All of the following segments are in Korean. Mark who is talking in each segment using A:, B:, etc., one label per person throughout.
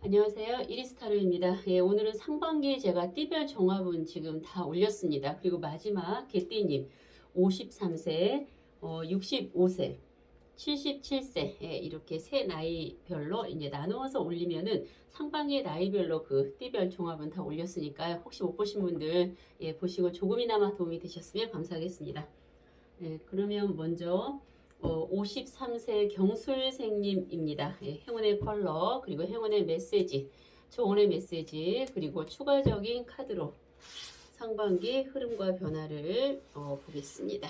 A: 안녕하세요. 이리스타로입니다. 예, 오늘은 상반기 제가 띠별 종합은 지금 다 올렸습니다. 그리고 마지막 개띠님 53세, 어, 65세, 77세 예, 이렇게 세 나이별로 이제 나누어서 올리면은 상반기 나이별로 그 띠별 종합은 다 올렸으니까요. 혹시 못 보신 분들 예, 보시고 조금이나마 도움이 되셨으면 감사하겠습니다. 예, 그러면 먼저 어, 53세 경술생님입니다. 예, 행운의 컬러 그리고 행운의 메시지, 조언의 메시지 그리고 추가적인 카드로 상반기 흐름과 변화를 어, 보겠습니다.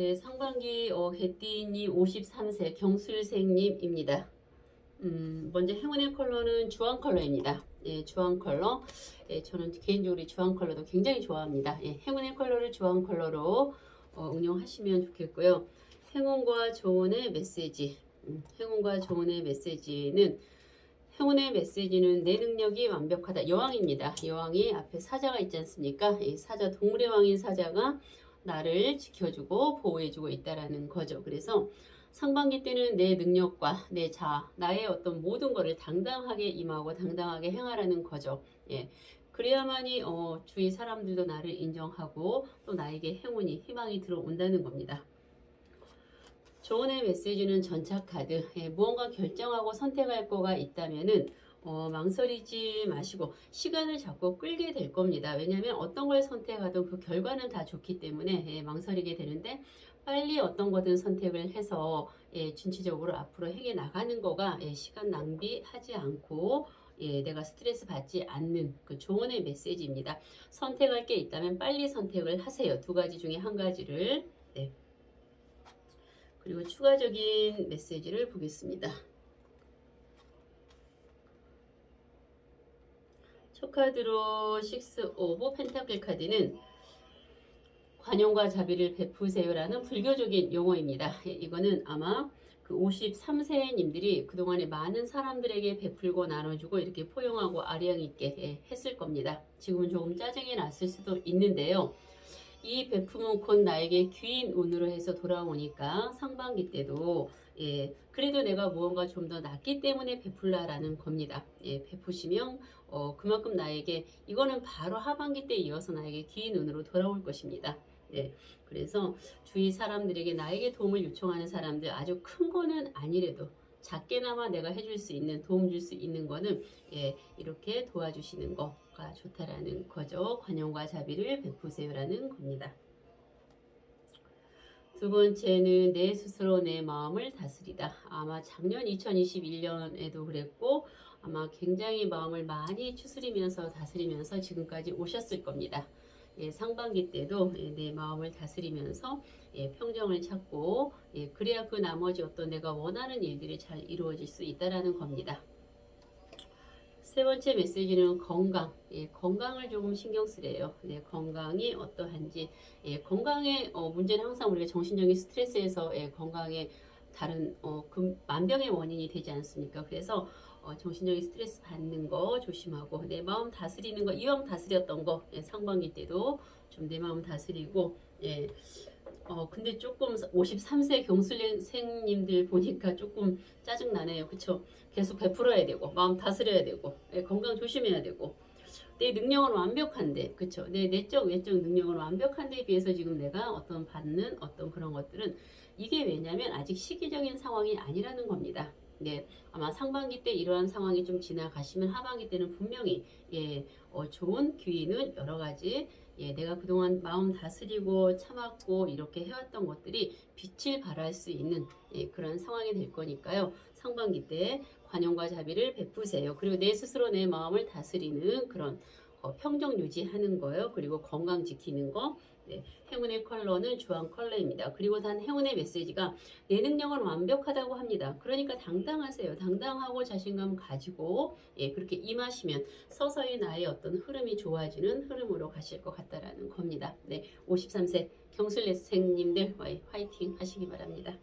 A: 네, 상반기 어, 개띠님 53세 경술생님입니다. 음, 먼저 행운의 컬러는 주황 컬러입니다. 예, 주황 컬러. 예, 저는 개인적으로 이 주황 컬러도 굉장히 좋아합니다. 예, 행운의 컬러를 주황 컬러로 어, 응용하시면 좋겠고요. 행운과 조언의 메시지. 음, 행운과 조언의 메시지는 행운의 메시지는 내 능력이 완벽하다. 여왕입니다. 여왕이 앞에 사자가 있지 않습니까? 이 사자 동물의 왕인 사자가 나를 지켜주고 보호해주고 있다라는 거죠. 그래서 상반기 때는 내 능력과 내 자, 나의 어떤 모든 것을 당당하게 임하고 당당하게 행하라는 거죠. 예. 그래야만이 어, 주위 사람들도 나를 인정하고 또 나에게 행운이 희망이 들어온다는 겁니다. 조언의 메시지는 전차 카드. 예, 무언가 결정하고 선택할 거가 있다면은 어, 망설이지 마시고 시간을 자꾸 끌게 될 겁니다. 왜냐하면 어떤 걸 선택하든 그 결과는 다 좋기 때문에 예, 망설이게 되는데 빨리 어떤 거든 선택을 해서 예, 진취적으로 앞으로 행해 나가는 거가 예, 시간 낭비하지 않고 예, 내가 스트레스 받지 않는 그 조언의 메시지입니다. 선택할 게 있다면 빨리 선택을 하세요. 두 가지 중에 한 가지를. 네. 그리고 추가적인 메시지를 보겠습니다. 첫 카드로 6 오브 펜타클 카드는 관용과 자비를 베푸세요라는 불교적인 용어입니다. 예, 이거는 아마 그 53세님들이 그동안에 많은 사람들에게 베풀고 나눠주고 이렇게 포용하고 아량 있게 예, 했을 겁니다. 지금은 조금 짜증이 났을 수도 있는데요. 이 베품은 곧 나에게 귀인 운으로 해서 돌아오니까 상반기 때도 예, 그래도 내가 무언가 좀 더 낫기 때문에 베풀라라는 겁니다. 예, 베푸시면 어, 그만큼 나에게 이거는 바로 하반기 때 이어서 나에게 귀인 운으로 돌아올 것입니다. 예, 그래서 주위 사람들에게 나에게 도움을 요청하는 사람들 아주 큰 거는 아니래도 작게나마 내가 해줄 수 있는 도움 줄 수 있는 거는 예, 이렇게 도와주시는 거가 좋다라는 거죠. 관용과 자비를 베푸세요라는 겁니다. 두 번째는 내 스스로 내 마음을 다스리다. 아마 작년 2021년에도 그랬고 아마 굉장히 마음을 많이 추스리면서 다스리면서 지금까지 오셨을 겁니다. 예, 상반기 때도 예, 내 마음을 다스리면서 예, 평정을 찾고 예, 그래야 그 나머지 어떤 내가 원하는 일들이 잘 이루어질 수 있다라는 겁니다. 세 번째 메시지는 건강. 예, 건강을 조금 신경 쓰래요. 예, 건강이 어떠한지. 예, 건강의 어, 문제는 항상 우리가 정신적인 스트레스에서 예, 건강에 다른 어, 그 만병의 원인이 되지 않습니까? 그래서 어, 정신적인 스트레스 받는 거 조심하고 내 마음 다스리는 거 이왕 다스렸던 거 예, 상반기 때도 좀 내 마음 다스리고 예. 어 근데 조금 53세 경술생님들 보니까 조금 짜증 나네요. 그쵸? 계속 베풀어야 되고 마음 다스려야 되고 예, 건강 조심해야 되고 내 능력은 완벽한데 그쵸? 내 내적 외적 능력은 완벽한데 비해서 지금 내가 어떤 받는 어떤 그런 것들은 이게 왜냐면 아직 시기적인 상황이 아니라는 겁니다. 네, 아마 상반기 때 이러한 상황이 좀 지나가시면 하반기 때는 분명히 예, 어, 좋은 기회는 여러 가지 예, 내가 그동안 마음 다스리고 참았고 이렇게 해왔던 것들이 빛을 발할 수 있는 예, 그런 상황이 될 거니까요. 상반기 때 관용과 자비를 베푸세요. 그리고 내 스스로 내 마음을 다스리는 그런 어, 평정 유지하는 거요. 그리고 건강 지키는 거. 네, 행운의 컬러는 주황 컬러입니다. 그리고 단 행운의 메시지가 내 능력은 완벽하다고 합니다. 그러니까 당당하세요. 당당하고 자신감 가지고 예, 그렇게 임하시면 서서히 나의 어떤 흐름이 좋아지는 흐름으로 가실 것 같다라는 겁니다. 네, 53세 경술레생님들 화이팅 하시기 바랍니다.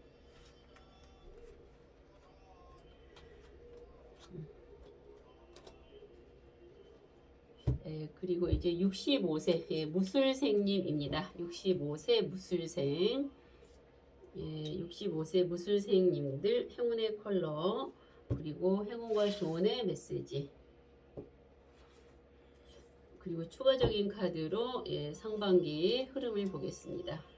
A: 예, 그리고 이제 65세 예, 무술생님입니다. 65세 무술생 예, 65세 무술생님들 행운의 컬러 그리고 행운과 조언의 메시지 그리고 추가적인 카드로 예, 상반기 흐름을 보겠습니다.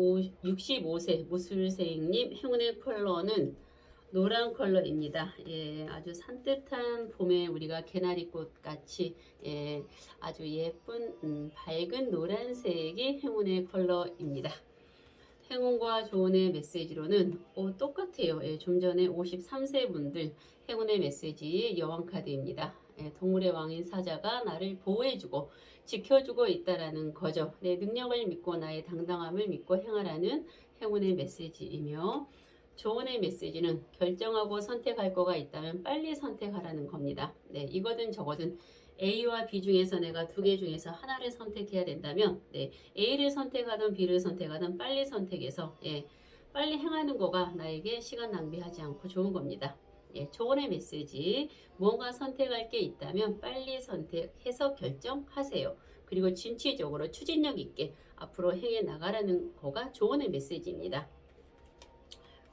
A: 65세 무술생님 행운의 컬러는 노란 컬러입니다. 예, 아주 산뜻한 봄에 우리가 개나리꽃 같이 예, 아주 예쁜 음, 밝은 노란색이 행운의 컬러입니다. 행운과 조언의 메시지로는 어, 똑같아요. 예, 좀 전에 53세 분들 행운의 메시지 여왕 카드입니다. 예, 동물의 왕인 사자가 나를 보호해주고 지켜주고 있다라는 거죠. 내 능력을 믿고 나의 당당함을 믿고 행하라는 행운의 메시지이며 조언의 메시지는 결정하고 선택할 거가 있다면 빨리 선택하라는 겁니다. 네, 이거든 저거든 A와 B 중에서 내가 두 개 중에서 하나를 선택해야 된다면 네, A를 선택하든 B를 선택하든 빨리 선택해서 예, 빨리 행하는 거가 나에게 시간 낭비하지 않고 좋은 겁니다. 예, 조언의 메시지 무언가 선택할 게 있다면 빨리 선택해서 결정하세요. 그리고 진취적으로 추진력 있게 앞으로 행해 나가라는 거가 조언의 메시지입니다.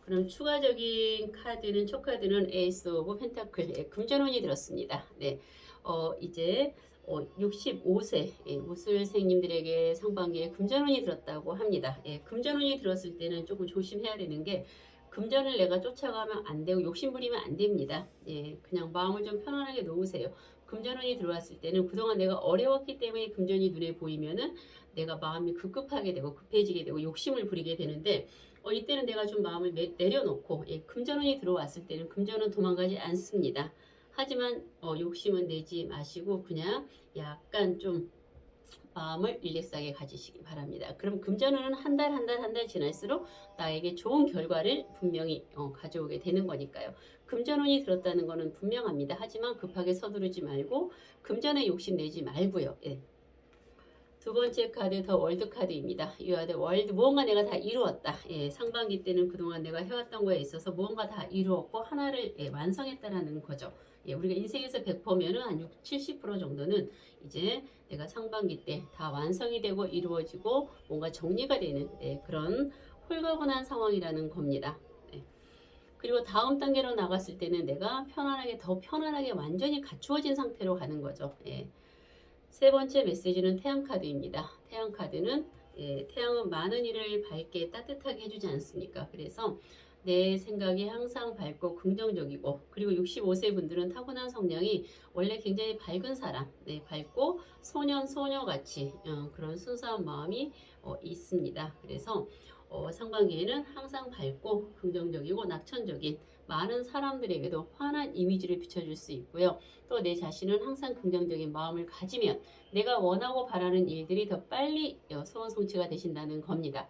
A: 그럼 추가적인 카드는 초카드는 에이스 오브 펜타클 예, 금전운이 들었습니다. 네, 어, 이제 어, 65세 예, 무술생님들에게 상반기에 금전운이 들었다고 합니다. 예, 금전운이 들었을 때는 조금 조심해야 되는 게 금전을 내가 쫓아가면 안 되고 욕심부리면 안 됩니다. 예, 그냥 마음을 좀 편안하게 놓으세요. 금전운이 들어왔을 때는 그동안 내가 어려웠기 때문에 금전이 눈에 보이면은 내가 마음이 급급하게 되고 급해지게 되고 욕심을 부리게 되는데 어, 이때는 내가 좀 마음을 내, 내려놓고 예, 금전운이 들어왔을 때는 금전은 도망가지 않습니다. 하지만 어, 욕심은 내지 마시고 그냥 약간 좀 마음을 릴렉스하게 가지시기 바랍니다. 그럼 금전운은 한 달 한 달 한 달 지날수록 나에게 좋은 결과를 분명히 어, 가져오게 되는 거니까요. 금전운이 들었다는 것은 분명합니다. 하지만 급하게 서두르지 말고 금전에 욕심 내지 말고요. 예. 두 번째 카드 더 월드 카드입니다. 유아드 월드 무언가 내가 다 이루었다. 예, 상반기 때는 그동안 내가 해왔던 거에 있어서 무언가 다 이루었고 하나를 예, 완성했다라는 거죠. 예, 우리가 인생에서 100%면은 한 6, 70% 정도는 이제 내가 상반기 때 다 완성이 되고 이루어지고 뭔가 정리가 되는 예, 그런 홀가분한 상황이라는 겁니다. 예. 그리고 다음 단계로 나갔을 때는 내가 편안하게 더 편안하게 완전히 갖추어진 상태로 가는 거죠. 예. 세 번째 메시지는 태양 카드입니다. 태양 카드는 예, 태양은 많은 일을 밝게 따뜻하게 해주지 않습니까? 그래서 내 생각이 항상 밝고 긍정적이고 그리고 65세 분들은 타고난 성향이 원래 굉장히 밝은 사람, 네, 밝고 소년 소녀같이 어, 그런 순수한 마음이 어, 있습니다. 그래서 어, 상반기에는 항상 밝고 긍정적이고 낙천적인 많은 사람들에게도 환한 이미지를 비춰줄 수 있고요. 또 내 자신은 항상 긍정적인 마음을 가지면 내가 원하고 바라는 일들이 더 빨리 어, 소원 성취가 되신다는 겁니다.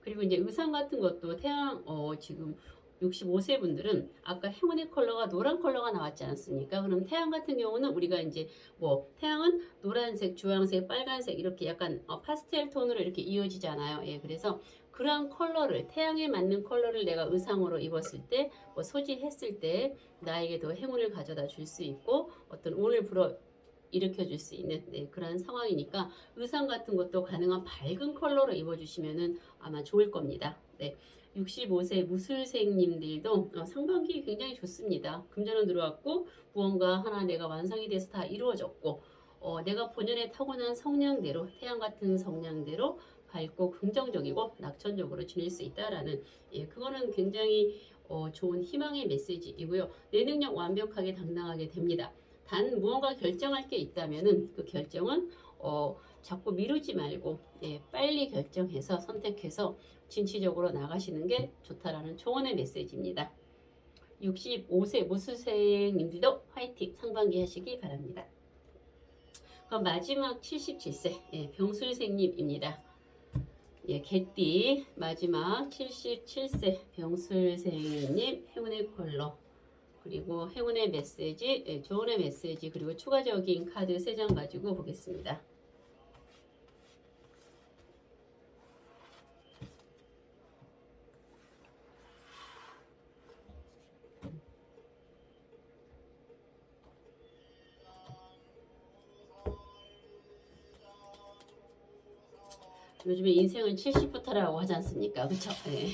A: 그리고 이제 의상 같은 것도 태양 어, 지금 65세 분들은 아까 행운의 컬러가 노란 컬러가 나왔지 않습니까? 그럼 태양 같은 경우는 우리가 이제 뭐 태양은 노란색, 주황색, 빨간색 이렇게 약간 어, 파스텔 톤으로 이렇게 이어지잖아요. 예, 그래서 그러한 컬러를 태양에 맞는 컬러를 내가 의상으로 입었을 때, 뭐 소지했을 때 나에게도 행운을 가져다 줄 수 있고 어떤 운을 불어 일으켜 줄 수 있는 네, 그런 상황이니까 의상 같은 것도 가능한 밝은 컬러로 입어주시면은 아마 좋을 겁니다. 네. 65세 무술생님들도 어, 상반기 굉장히 좋습니다. 금전은 들어왔고 무언가 하나 내가 완성이 돼서 다 이루어졌고 어, 내가 본연에 타고난 성향대로 태양 같은 성향대로 밝고 긍정적이고 낙천적으로 지낼 수 있다라는 예, 그거는 굉장히 어, 좋은 희망의 메시지이고요. 내 능력 완벽하게 당당하게 됩니다. 단 무언가 결정할 게 있다면은 그 결정은 어, 자꾸 미루지 말고 예, 빨리 결정해서 선택해서 진취적으로 나가시는 게 좋다라는 조언의 메시지입니다. 65세 무수생님들도 화이팅 상반기 하시기 바랍니다. 그럼 마지막 77세 예, 병술생님입니다. 예, 개띠 마지막 77세 병술생님 행운의 컬러 그리고 행운의 메시지, 예, 조언의 메시지 그리고 추가적인 카드 3장 가지고 보겠습니다. 요즘에 인생은 70부터라고 하지 않습니까? 그쵸? 예.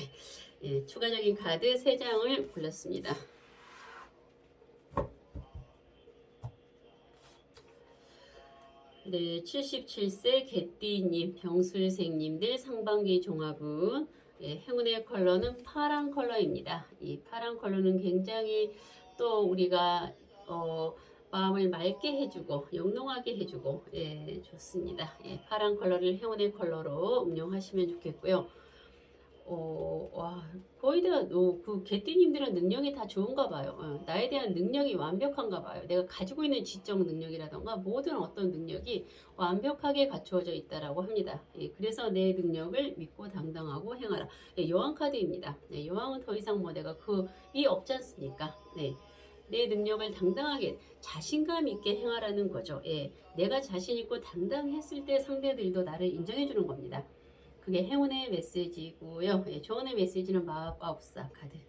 A: 예, 추가적인 카드 3장을 골랐습니다. 네, 77세 개띠님, 병술생님들 상반기 종합은 예, 행운의 컬러는 파란 컬러입니다. 이 파란 컬러는 굉장히 또 우리가 어, 마음을 맑게 해주고 영롱하게 해주고 예, 좋습니다. 예, 파란 컬러를 행운의 컬러로 응용하시면 좋겠고요. 어, 와, 거의 다, 어, 그, 개띠님들은 능력이 다 좋은가 봐요. 어, 나에 대한 능력이 완벽한가 봐요. 내가 가지고 있는 지적 능력이라던가 모든 어떤 능력이 완벽하게 갖추어져 있다라고 합니다. 예, 그래서 내 능력을 믿고 당당하고 행하라. 예, 여왕 카드입니다. 네, 여왕은 더 이상 뭐 내가 그 이 없지 않습니까? 네. 내 능력을 당당하게 자신감 있게 행하라는 거죠. 예, 내가 자신 있고 당당했을 때 상대들도 나를 인정해 주는 겁니다. 그게 행운의 메시지고요. 예, 조언의 메시지는 마법사 카드.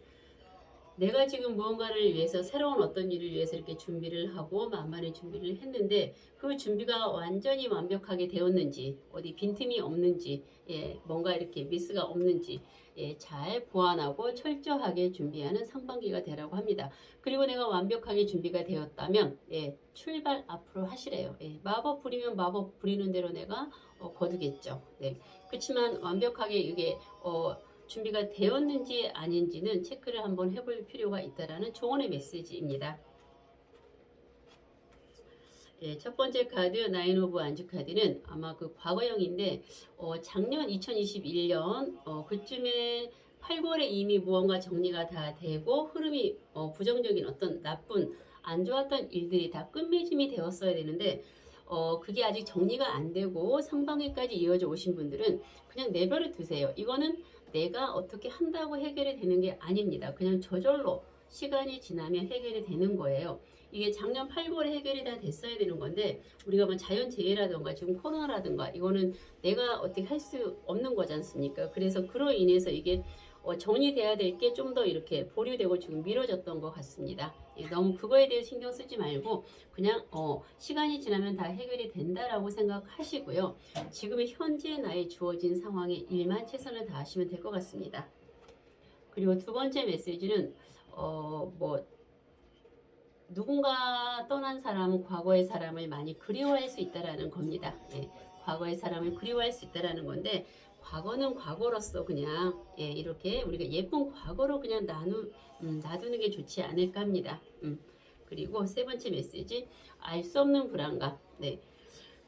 A: 내가 지금 무언가를 위해서 새로운 어떤 일을 위해서 이렇게 준비를 하고 만만의 준비를 했는데 그 준비가 완전히 완벽하게 되었는지 어디 빈틈이 없는지 예, 뭔가 이렇게 미스가 없는지 예, 잘 보완하고 철저하게 준비하는 상반기가 되라고 합니다. 그리고 내가 완벽하게 준비가 되었다면 예, 출발 앞으로 하시래요. 예, 마법 부리면 마법 부리는 대로 내가 어, 거두겠죠. 네. 그렇지만 완벽하게 이게 어, 준비가 되었는지 아닌지는 체크를 한번 해볼 필요가 있다라는 조언의 메시지입니다. 예, 첫 번째 카드 나인 오브 안주 카드는 아마 그 과거형인데 어, 작년 2021년 어, 그쯤에 8월에 이미 무언가 정리가 다 되고 흐름이 어, 부정적인 어떤 나쁜 안 좋았던 일들이 다 끝맺음이 되었어야 되는데 어, 그게 아직 정리가 안 되고 상반기까지 이어져 오신 분들은 그냥 내버려 두세요. 이거는 내가 어떻게 한다고 해결이 되는 게 아닙니다. 그냥 저절로 시간이 지나면 해결이 되는 거예요. 이게 작년 8월에 해결이 다 됐어야 되는 건데 우리가 뭐 자연재해라든가 지금 코로나라든가 이거는 내가 어떻게 할 수 없는 거지 않습니까? 그래서 그로 인해서 이게 어, 정리돼야 될 게 좀 더 이렇게 보류되고 지금 미뤄졌던 것 같습니다. 예, 너무 그거에 대해 신경 쓰지 말고 그냥 어, 시간이 지나면 다 해결이 된다라고 생각하시고요. 지금 현재 나의 주어진 상황에 일만 최선을 다하시면 될 것 같습니다. 그리고 두 번째 메시지는 어, 뭐 누군가 떠난 사람은 과거의 사람을 많이 그리워할 수 있다라는 겁니다. 예, 과거의 사람을 그리워할 수 있다라는 건데 과거는 과거로서 그냥 예, 이렇게 우리가 예쁜 과거로 그냥 나누 음, 놔두는 게 좋지 않을까 합니다. 음. 그리고 세 번째 메시지 알 수 없는 불안감. 네.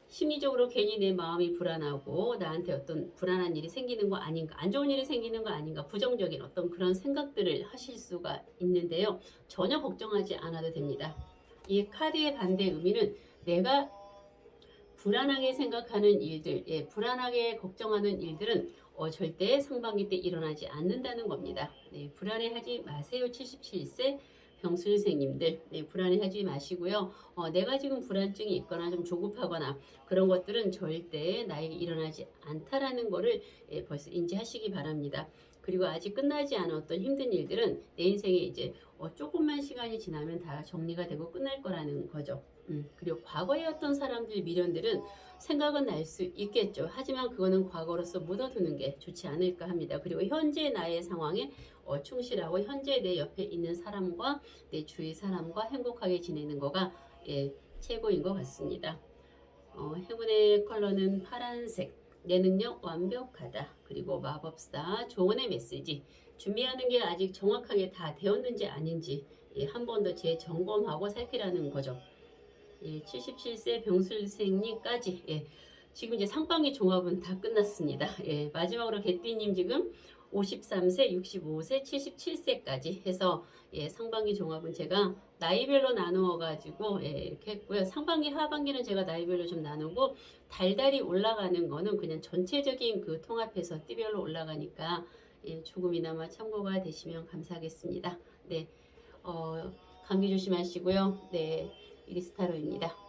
A: 심리적으로 괜히 내 마음이 불안하고 나한테 어떤 불안한 일이 생기는 거 아닌가, 안 좋은 일이 생기는 거 아닌가, 부정적인 어떤 그런 생각들을 하실 수가 있는데요. 전혀 걱정하지 않아도 됩니다. 이 카드의 반대 의미는 내가 불안하게 생각하는 일들, 예, 불안하게 걱정하는 일들은 어, 절대 상반기 때 일어나지 않는다는 겁니다. 네, 불안해하지 마세요. 77세 병술생님들 네, 불안해하지 마시고요. 어, 내가 지금 불안증이 있거나 좀 조급하거나 그런 것들은 절대 나에게 일어나지 않다라는 거를 예, 벌써 인지하시기 바랍니다. 그리고 아직 끝나지 않은 어떤 힘든 일들은 내 인생에 이제 어, 조금만 시간이 지나면 다 정리가 되고 끝날 거라는 거죠. 음, 그리고 과거에 어떤 사람들 미련들은 생각은 날 수 있겠죠. 하지만 그거는 과거로서 묻어두는 게 좋지 않을까 합니다. 그리고 현재 나의 상황에 어, 충실하고 현재 내 옆에 있는 사람과 내 주위 사람과 행복하게 지내는 거가 예, 최고인 것 같습니다. 어, 행운의 컬러는 파란색. 내 능력 완벽하다. 그리고 마법사 조언의 메시지. 준비하는 게 아직 정확하게 다 되었는지 아닌지 예, 한 번 더 재점검하고 살피라는 거죠. 예, 77세 병술생님까지 예, 지금 이제 상방위 종합은 다 끝났습니다. 예, 마지막으로 개띠님 지금 53세, 65세, 77세까지 해서 예, 상반기 종합은 제가 나이별로 나누어 가지고 예, 이렇게 했고요. 상반기, 하반기는 제가 나이별로 좀 나누고 달달이 올라가는 거는 그냥 전체적인 그 통합해서 띠별로 올라가니까 예, 조금이나마 참고가 되시면 감사하겠습니다. 네, 어, 감기 조심하시고요. 네, 이리스타로입니다.